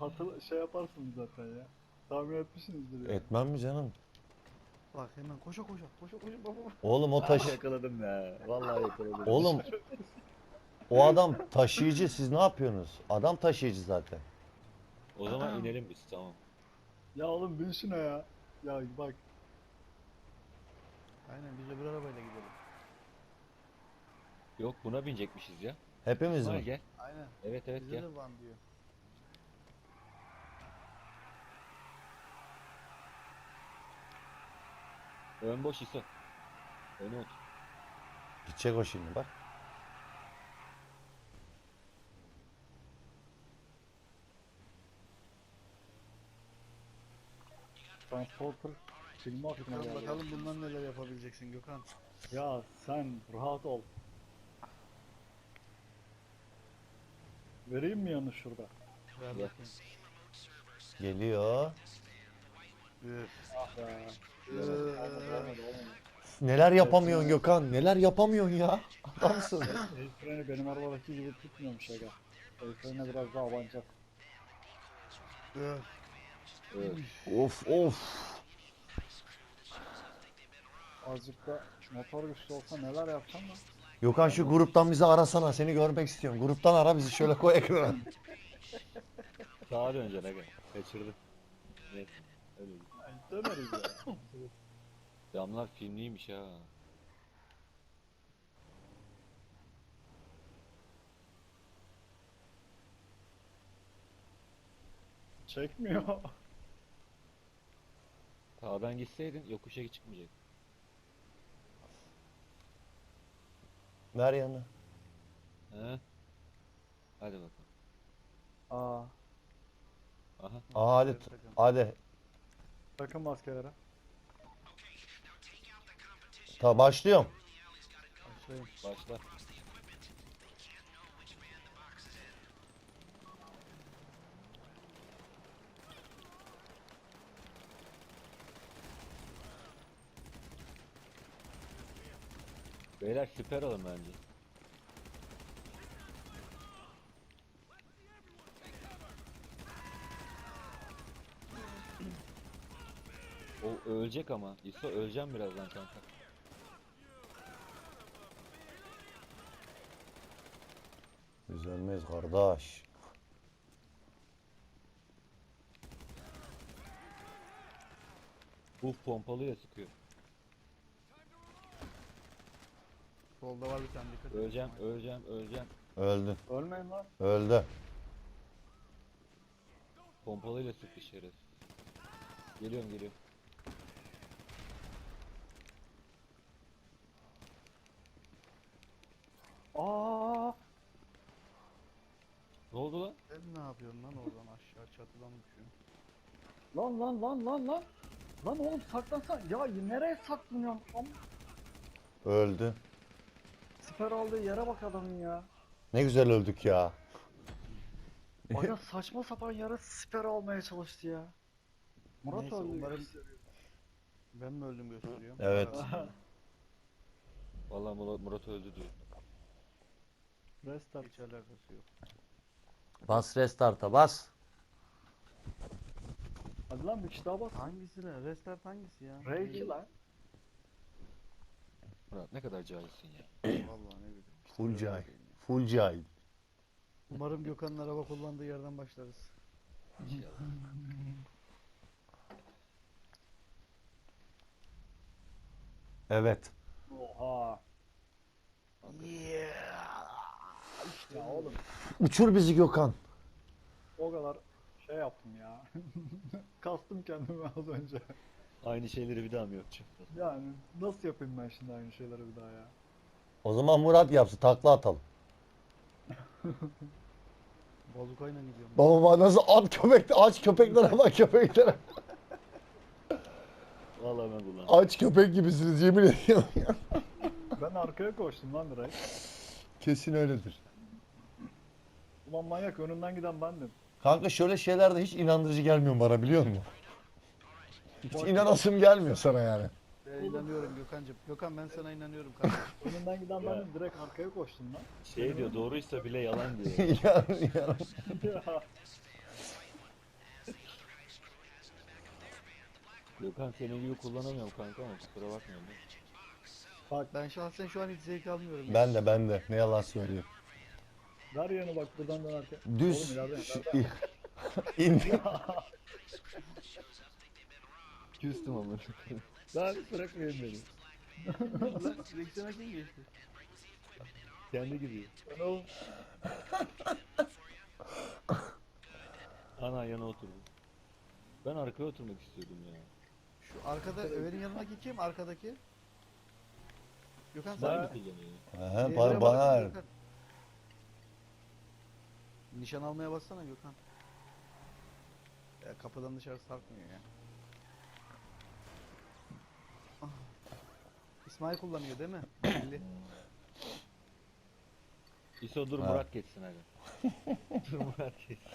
hatır şey yaparsınız zaten ya. Tahmin etmişsinizdir ya. Etmem mi canım? Bak hemen koşa koşa koşa koşa baba. Oğlum o taş... yakaladım ya. Vallahi yakaladım. Oğlum o adam taşıyıcı siz ne yapıyorsunuz? Adam taşıyıcı zaten. O zaman inelim biz tamam. Ya oğlum bin şuna ya. Ya bak Aynen biz öbür arabayla gidelim. Yok buna binecekmişiz ya. Hepimiz Vay mi? gel. Aynen. Evet evet Bize gel. de van diyor. Ön boş ise. Öne otur. Gidecek o şimdi bak. transporter filmi aklıma Gökhan geldi. bakalım bundan neler yapabileceksin Gökhan. Ya sen rahat ol. Vereyim mi yanı şurada? Ver bakayım. Geliyor. Üf. Ah be. Neler yapamıyorsun Gökhan? Neler yapamıyorsun ya? Adamsın. El freni benim arabadaki gibi tutmuyormuş aga. El freni biraz daha abanacak. Evet. of of. Azıcık da motor güçlü olsa neler yapacağım da. Gökhan şu gruptan bizi arasana. Seni görmek istiyorum. Gruptan ara bizi şöyle koy ekrana. Sağa döneceksin aga. Kaçırdım. Evet. Öyle. Döneriz ya. Camlar filmliymiş ha. Çekmiyor. Sağdan gitseydin yokuşa çıkmayacak. Ver yanına. He? Hadi bakalım. Aa, Aha. Aa, hadi. Hadi. Takım maskelere. Tamam başlıyorum. Başlayın. Başla. Beyler süper alın bence. O ölecek ama. İso öleceğim birazdan kanka. Biz ölmeyiz kardeş. Bu pompalıyla sıkıyor. Solda var bir tane dikkat et. Öleceğim, öleceğim, öleceğim. Öldün. Ölmeyin lan. Öldü. Pompalıyla sıktı şeref. Geliyorum, geliyorum. Aa, Ne oldu lan? Sen ne yapıyorsun lan oradan aşağı çatıdan uçuyorsun. lan lan lan lan lan. Lan oğlum saklansan. Ya nereye saklanıyorsun? Am Öldü. siper aldığı yere bak adamın ya. Ne güzel öldük ya. Aga saçma sapan yere siper almaya çalıştı ya. Murat Neyse, öldü. onların- Ben mi öldüm gösteriyorum. Evet. Vallahi Murat, Murat öldü diyor. Restart. Hiç alakası yok. Bas restart'a bas. Hadi lan bir kişi daha bas. Hangisi lan? Restart hangisi ya? R2 lan. Murat ne kadar cahilsin ya. Vallahi ne bileyim. Full cahil. Full cahil. Umarım Gökhan'ın araba kullandığı yerden başlarız. İnşallah. Evet. Oha. Ya oğlum Uçur bizi Gökhan. o kadar şey yaptım ya. Kastım kendimi az önce. Aynı şeyleri bir daha mı yapacağım? Yani nasıl yapayım ben şimdi aynı şeyleri bir daha ya? O zaman Murat yapsın takla atalım. Bazukayla gidiyorum. Baba baba nasıl at köpek aç köpeklere bak köpeklere. Vallahi ben kullandım. Aç köpek gibisiniz yemin ediyorum. Ben arkaya koştum lan direkt. Kesin öyledir. Ulan manyak önünden giden bendim. Kanka şöyle şeylerde hiç inandırıcı gelmiyor bana biliyor musun? Hiç inanasım gelmiyor sana yani. Ee, inanıyorum Gökhan'cığım. Gökhan ben sana inanıyorum kardeşim. Önünden giden Ya. bendim direkt arkaya koştum lan. Şey diyor doğruysa bile yalan diyor. ya, ya. Gökhan senin gibi kullanamıyorum kanka ama kusura bakma. Ben şahsen şu an hiç zevk almıyorum. Ben de ben de ne yalan söyleyeyim. Ver yanı bak buradan dönerken. Düz. Oğlum ileriden, Şu- İndi. Küstüm ama. Ver bırakmayın beni. Lan direksiyona kim geçti? Kendi gidiyor. Ben oğlum. Ana yana oturdu. Ben arkaya oturmak istiyordum ya. Şu arkada Ömer'in yanındaki kim? Arkadaki? Gökhan Sen sen mi kullanıyorsun? He, Diğerine bana, bak, bana. Gökhan. Nişan almaya bassana Gökhan. Ya kapıdan dışarı sarkmıyor ya. Ah. İsmail kullanıyor değil mi? Belli. İso dur Ha. Murat geçsin hadi. dur Murat geçsin.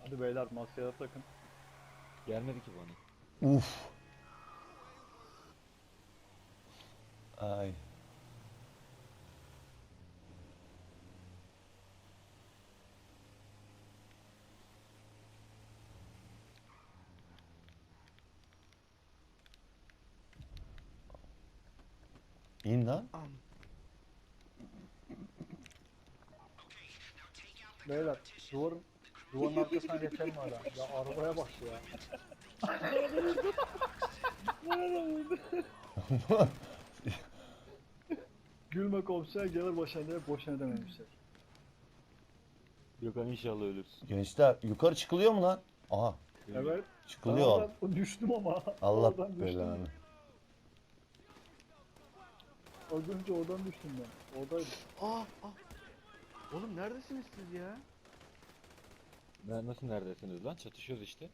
Hadi beyler maskeler takın. Gelmedi ki bana. Uf. Ay. İn lan. Am. Beyler duvarın duvarın arkasına geçelim hala. Ya arabaya bak ya. Gülme komiser gelir başına diye boşuna dememişler. Gökhan inşallah ölürsün. Gençler yukarı çıkılıyor mu lan? Aha Evet. çıkılıyor. Oradan düştüm ama. Allah düştüm. belanı. Az önce oradan düştüm ben. Oradaydım. Ah ah. Oğlum neredesiniz siz ya? Ben nasıl neredesiniz lan? Çatışıyoruz işte.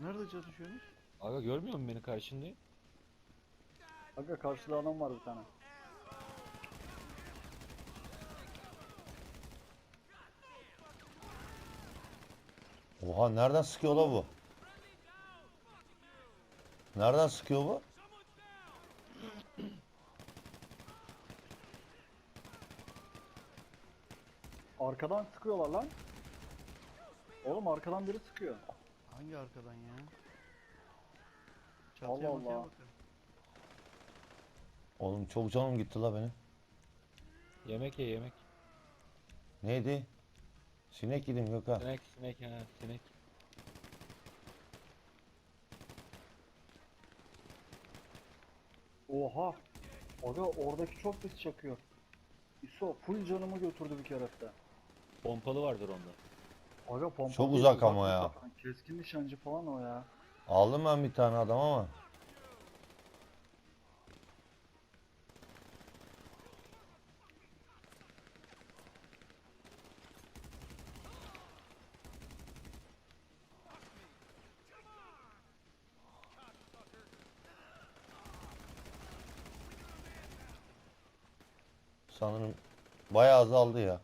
Nerede çalışıyorsunuz? Aga görmüyor musun beni karşındayım? Aga karşıda adam var bir tane. Oha nereden sıkıyor la bu? Nereden sıkıyor bu? Arkadan sıkıyorlar lan. Oğlum arkadan biri sıkıyor. Hangi arkadan ya? Allah Çatıya Allah. bakın. Oğlum çok canım gitti la benim. Yemek ye yemek. Neydi? Sinek yedim Gökhan. Sinek sinek ha sinek. Oha. Aga oradaki çok pis çakıyor. İso full canımı götürdü bir kere hatta. Pompalı vardır onda. Aga pompa Çok değil, uzak ama ya. zaten. Keskin nişancı falan o ya. Aldım ben bir tane adam ama. Sanırım bayağı azaldı ya.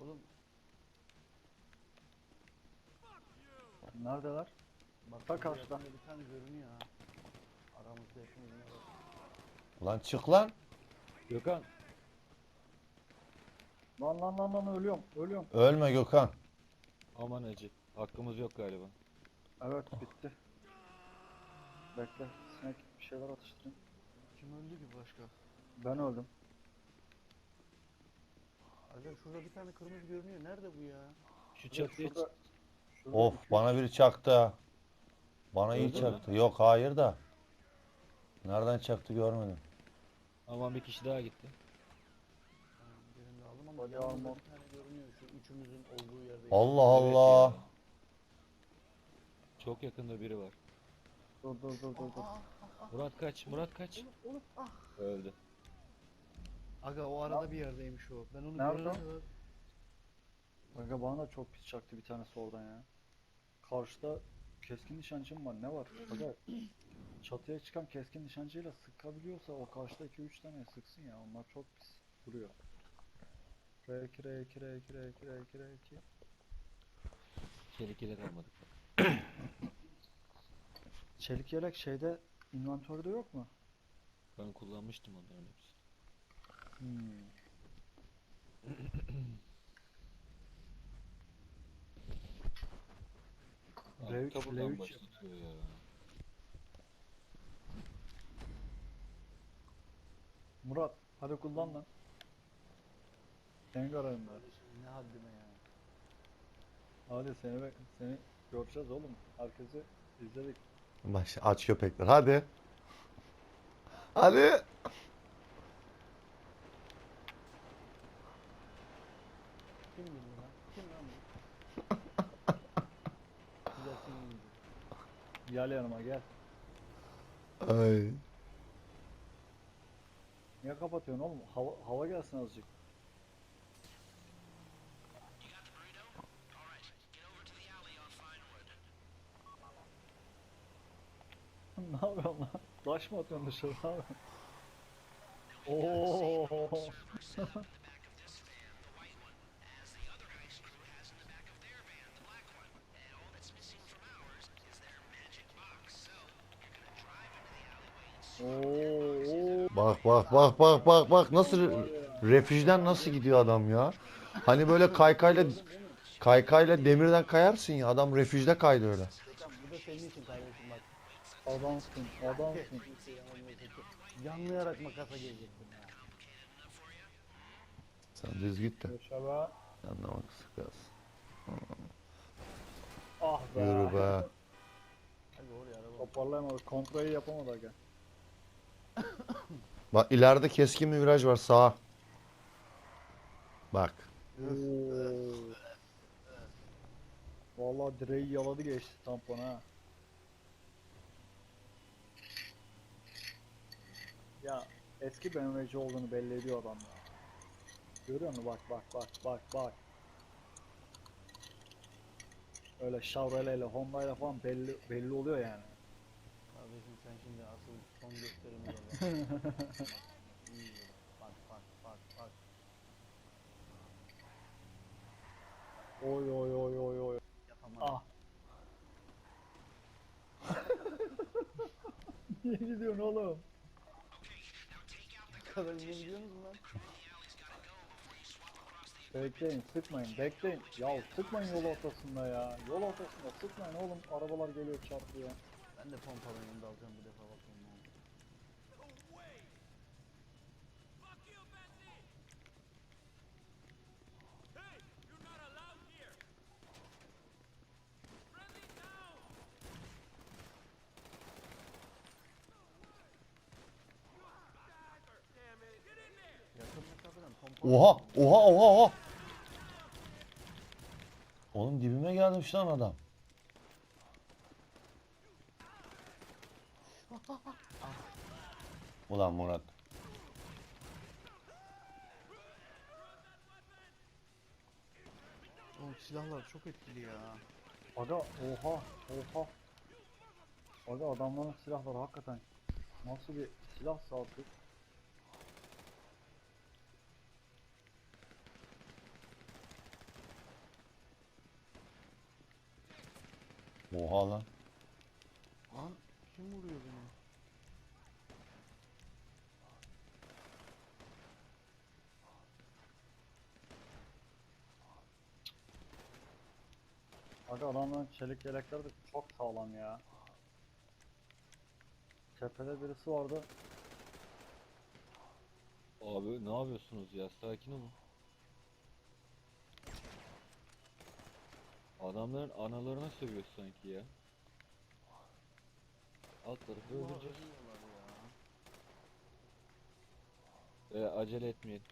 Oğlum Neredeler? Bak Bak burada karşıda. yakında bir tane görünüyor ha. Aramızda birine bak. Lan çık lan. Gökhan Lan lan lan lan ölüyorum. Ölüyorum. Ölme Gökhan. aman acı. Hakkımız yok galiba. Evet bitti. Bekle. Sinek bir şeyler atıştırayım. Kim öldü ki başka? Ben öldüm. Aga şurada bir tane kırmızı görünüyor. Nerede bu ya? Şu çatıya şurada- şurada Of iki- bana biri çaktı ha. Bana iyi Öldü mü? çaktı. Yok hayır da. Nereden çaktı görmedim. aman bir kişi daha gitti. Tamam, birini de aldım ama Hadi yanımda alma. bir tane görünüyor. Şu üçümüzün olduğu yerde. Allah Allah. Çok yakında biri var. Dur dur dur dur dur. Murat kaç, Murat kaç. Öldü. Aga o arada bir yerdeymiş o. Ben onu Nerede? kadar- Aga bana da çok pis çaktı bir tanesi oradan ya. Karşıda keskin nişancım var. Ne var? Aga çatıya çıkan keskin nişancıyla sıkabiliyorsa o karşıda 2-3 tane sıksın ya. Onlar çok pis duruyor. R2 R2 R2 R2 R2 R2 Çelik yelek almadık. Çelik yelek şeyde inventörde yok mu? Ben kullanmıştım onların hepsini. Hmm. L3, kapıdan L3 başlatıyor ya. Murat hadi kullan lan. Senin kararın var. Ne haddime ya. Hadi seni bek- seni göreceğiz oğlum. Herkesi izledik. Baş aç köpekler. Hadi. Hadi. Kim bildi lan? Kim lan bu? Güzel kim bildi? Gel yanıma gel. Ay. Niye kapatıyorsun oğlum? Hava, hava gelsin azıcık. ne yapıyorsun lan? Taş mı atıyorsun dışarı? Ne Bak bak bak bak bak bak nasıl refüjden nasıl gidiyor adam ya? Hani böyle kaykayla kaykayla demirden kayarsın ya adam refüjde kaydı öyle. Bu da senin için kardeşim bak. Adamsın, adamsın. Yanlayarak makasa gelecektim ya. Sen düz git de. Yaşa be. Anlamak sıkaz. Ah be. Yürü be. Hadi oraya araba. Bak ileride keskin bir viraj var sağa. Bak. Vallahi direği yaladı geçti tampon ha. Ya eski BMW'ci olduğunu belli ediyor adam ya. Görüyor musun? Bak bak bak bak bak. Öyle Chevrolet ile Honda ile falan belli belli oluyor yani. Kardeşim sen şimdi asıl son gösterimi. Bak, iyi. Bak bak bak bak. Oy oy oy oy oy. Yapamadım. Ah. Niye gidiyorsun oğlum? Bu kadar iyi biliyor musun lan? Bekleyin, sıkmayın, bekleyin. Ya sıkmayın yol ortasında ya. Yol ortasında sıkmayın oğlum. Arabalar geliyor çarpıyor. Ben de pompalı yanında alacağım bir defa bakayım ne oldu. Yakın mesafeden pompalı Oha oha oha oha. Oğlum dibime gelmiş lan adam. Ulan Murat. Oğlum silahlar çok etkili ya. Aga oha oha. Aga adamların silahları hakikaten nasıl bir silah artık. Oha lan. Lan kim vuruyor beni? Aga adamların çelik yelekleri de çok sağlam ya. Tepede birisi vardı. Abi ne yapıyorsunuz ya? Sakin olun. Adamların analarına sövüyor sanki ya. Alt tarafı öldüreceğiz. Ee, acele etmeyin.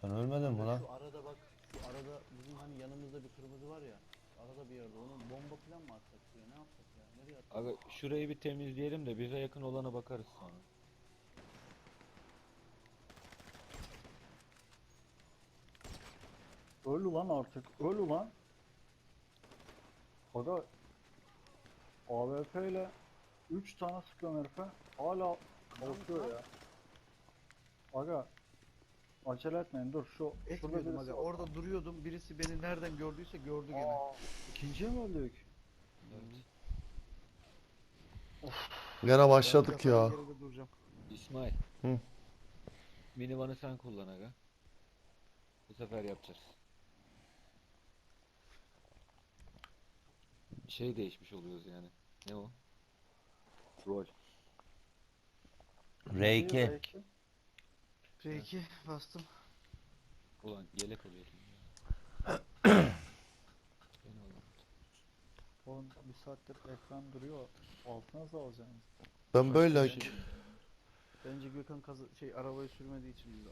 Sen ölmedin mi lan? Şu arada bak, şu arada bizim hani yanımızda bir kırmızı var ya. Arada bir yerde onun bomba falan mı atsak diye ne yapsak ya? Nereye atsak? Abi şurayı bir temizleyelim de bize yakın olana bakarız sonra. Öl ulan artık. Öl ulan. Aga AWP ile 3 tane sıkıyorum herife. Hala bakıyor ya. Aga acele etmeyin dur şu Etmiyordum aga. var. Orada duruyordum. Birisi beni nereden gördüyse gördü gene. Aa, ikinciye mi öldük? Evet. Gene başladık ya. Duracağım. İsmail. Minivanı sen kullan aga. Bu sefer yapacağız. Şey değişmiş oluyoruz yani. Ne o? Rol. R2. R2. R2 bastım. Ulan yelek oluyor. Beni oğlum. Bir saattir ekran duruyor. Altına nasıl alacaksınız? Ben böyle Şey- Bence Gökhan kazı şey arabayı sürmediği için de.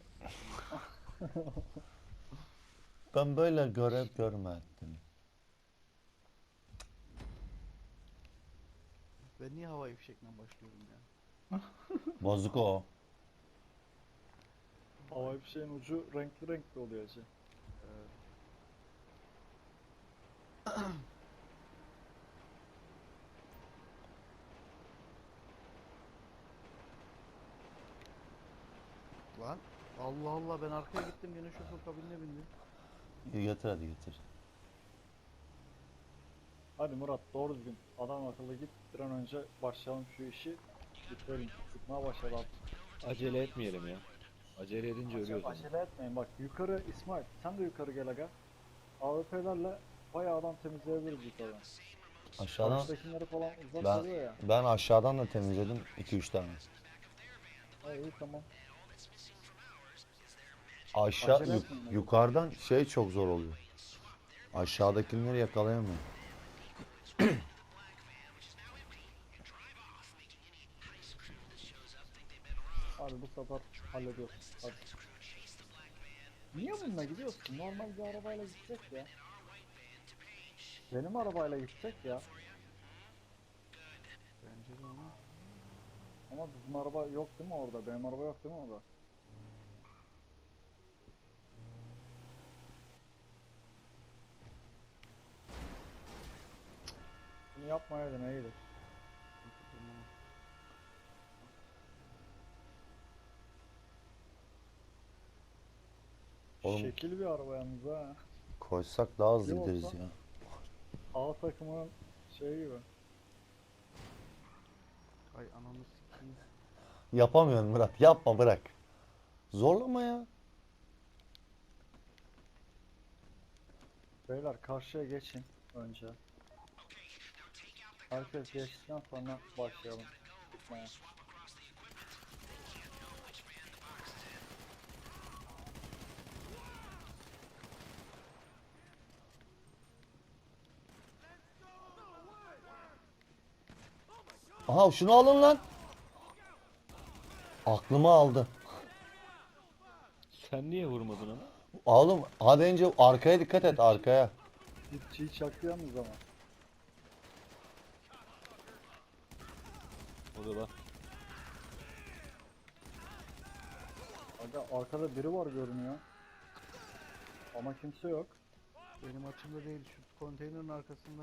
ben böyle görev görmedim. Ben niye havai fişekle başlıyorum ya? Bozuk o. Havai fişeğin ucu renkli renkli oluyor acı. Evet. Lan Allah Allah ben arkaya gittim yine şoför kabinine bindim. Getir hadi getir. Hadi Murat doğru düzgün adam akıllı git bir an önce başlayalım şu işi bitirelim. Sıkmaya başlayalım. Acele etmeyelim ya. Acele edince ölüyoruz. ama. Acele etmeyin bak yukarı İsmail sen de yukarı gel aga. AWP'lerle bayağı adam temizleyebiliriz yukarıdan. Aşağıdan falan uzak Ben- ya. ben aşağıdan da temizledim 2-3 tane. Ha, iyi tamam. Aşağı Acele yuk- etmeyin. yukarıdan şey çok zor oluyor. Aşağıdakileri yakalayamıyorum. Hadi bu sefer hallediyoruz. Hadi. Niye bununla gidiyorsun? Normal bir arabayla gidecek ya. Benim arabayla gidecek ya. Bence de ama. Ama bizim araba yok değil mi orada? Benim araba yok değil mi orada? Bunu yapmayaydın. Tamam. Oğlum- Şekil bir araba yalnız ha. Koysak daha hızlı gideriz ya. A takımının şeyi gibi. Ay ananı sikeyim. Yapamıyorum Murat. Yapma bırak. Zorlama ya. Beyler karşıya geçin önce. Herkes geçtikten sonra başlayalım. Tutmaya. Aha şunu alın lan. Aklımı aldı. Sen niye vurmadın onu? Oğlum hadi önce arkaya dikkat et arkaya. Hiç çiğ çaktı yalnız ama. O da bak. Aga arkada biri var görünüyor. Ama kimse yok. Benim açımda değil şu konteynerin arkasında.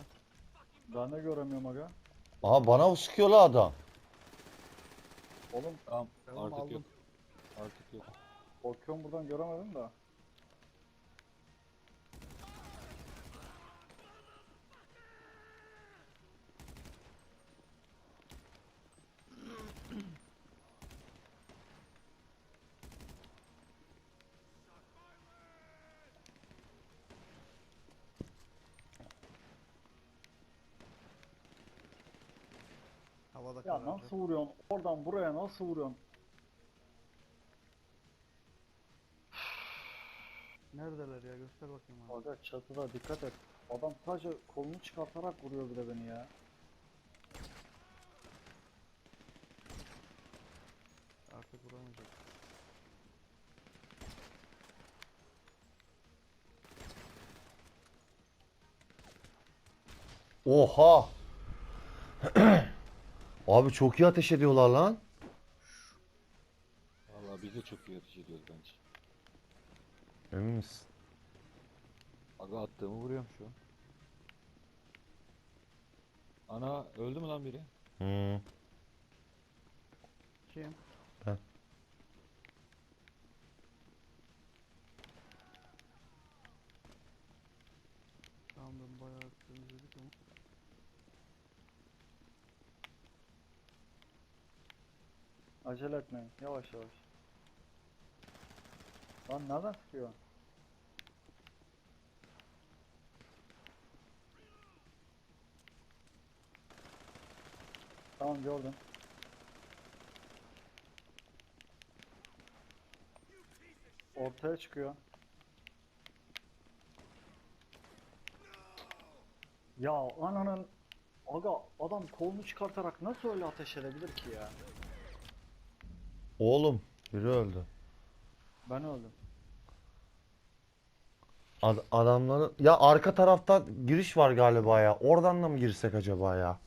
Ben de göremiyorum aga. Aha bana sıkıyor la adam. Oğlum Tamam Tamam, artık aldım. yok. Artık yok. bakıyorum buradan göremedim de. Havada Ya karardı. nasıl vuruyorsun? Oradan buraya nasıl vuruyorsun? Neredeler ya göster bakayım abi. Aga çatıda dikkat et. Adam sadece kolunu çıkartarak vuruyor bir de beni ya. Artık vuramayacak. Oha. Abi çok iyi ateş ediyorlar lan. Vallahi biz de çok iyi ateş ediyoruz bence. Emin misin? Aga attığımı vuruyorum şu an. Ana öldü mü lan biri? Hmm. Kim? Ben. Tamam ben bayağı temizledik ama. Acele etmeyin. Yavaş yavaş. Lan nereden sıkıyor? Tamam gördüm. Ortaya çıkıyor. Ya ananın Aga adam kolunu çıkartarak nasıl öyle ateş edebilir ki ya? Oğlum biri öldü. Ben öldüm. Ad- adamların ya arka taraftan giriş var galiba ya. Oradan da mı girsek acaba ya?